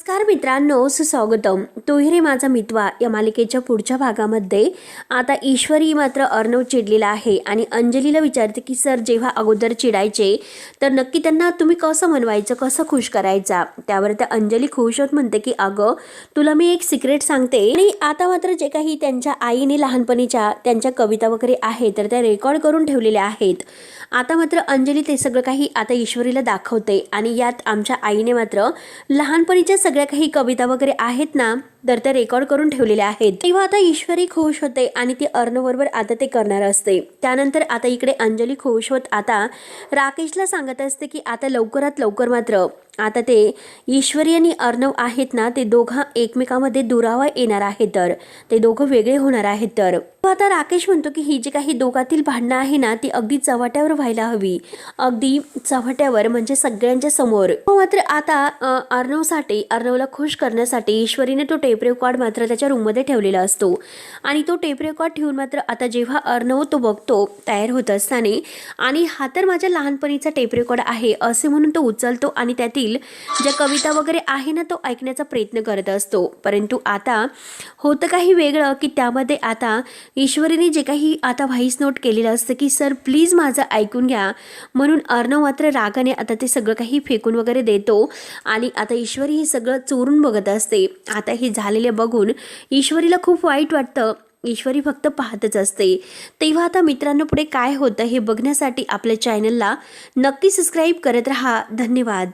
नमस्कार मित्रांनो सुस्वागतम. तोही रे माझा मितवा या मालिकेच्या पुढच्या भागामध्ये. आता ईश्वरी मात्र अर्णव चिडलेला आहे आणि अंजलीला विचारते की सर जेव्हा अगोदर चिडायचे तर नक्की त्यांना तुम्ही कसं म्हणवायचं कसं खुश करायचा? त्यावर त्या अंजली खुश होत म्हणते की अगं तुला मी एक सिक्रेट सांगते. आणि आता मात्र जे काही त्यांच्या आईने लहानपणीच्या त्यांच्या कविता वगैरे आहे तर त्या रेकॉर्ड करून ठेवलेल्या आहेत. आता मात्र अंजली ते सगळं काही आता ईश्वरीला दाखवते. आणि यात आमच्या आईने मात्र लहानपणीच्या सगळ्या काही कविता वगैरे आहेत ना तर त्या रेकॉर्ड करून ठेवलेल्या आहेत. तेव्हा आता ईश्वरी खुश होते आणि ती अर्णवबरोबर आता ते करणार असते. त्यानंतर आता इकडे अंजली खुश होत आता राकेशला सांगत असते की आता लवकरात लवकर मात्र आता ते ईश्वरी आणि अर्णव आहेत ना ते दोघं एकमेकामध्ये दुरावा येणार आहे तर ते दोघं वेगळे होणार आहेत तर. आता राकेश म्हणतो की ही जी काही दोघातील भांडणं आहे ना ती अगदी चव्हाट्यावर व्हायला हवी. अगदी चव्हाट्यावर म्हणजे सगळ्यांच्या समोर. हो, मात्र आता अर्णव अर्णवसाठी अर्णवला खुश करण्यासाठी ईश्वरीने तो टेप रेकॉर्ड मात्र त्याच्या रूममध्ये ठेवलेला असतो. आणि तो टेप रेकॉर्ड ठेवून मात्र आता जेव्हा अर्णव तो बघतो तयार होत असताना आणि हा तर माझ्या लहानपणीचा टेप रेकॉर्ड आहे असे म्हणून तो उचलतो आणि त्यातील ज्या कविता वगैरे आहे ना तो ऐकण्याचा प्रयत्न करत असतो. परंतु आता होतं काही वेगळं की त्यामध्ये आता ईश्वरीने जे काही आता व्हाईस नोट केलेलं असतं की सर प्लीज माझं ऐकून घ्या. म्हणून अर्णव मात्र रागाने आता ते सगळं काही फेकून वगैरे देतो. आणि आता ईश्वरी हे सगळं चोरून बघत असते. आता हे झालेले बघून ईश्वरीला खूप वाईट वाटतं. ईश्वरी फक्त पाहतच असते. तेव्हा आता मित्रांनो पुढे काय होतं हे बघण्यासाठी आपल्या चॅनलला नक्की सबस्क्राईब करत राहा. धन्यवाद.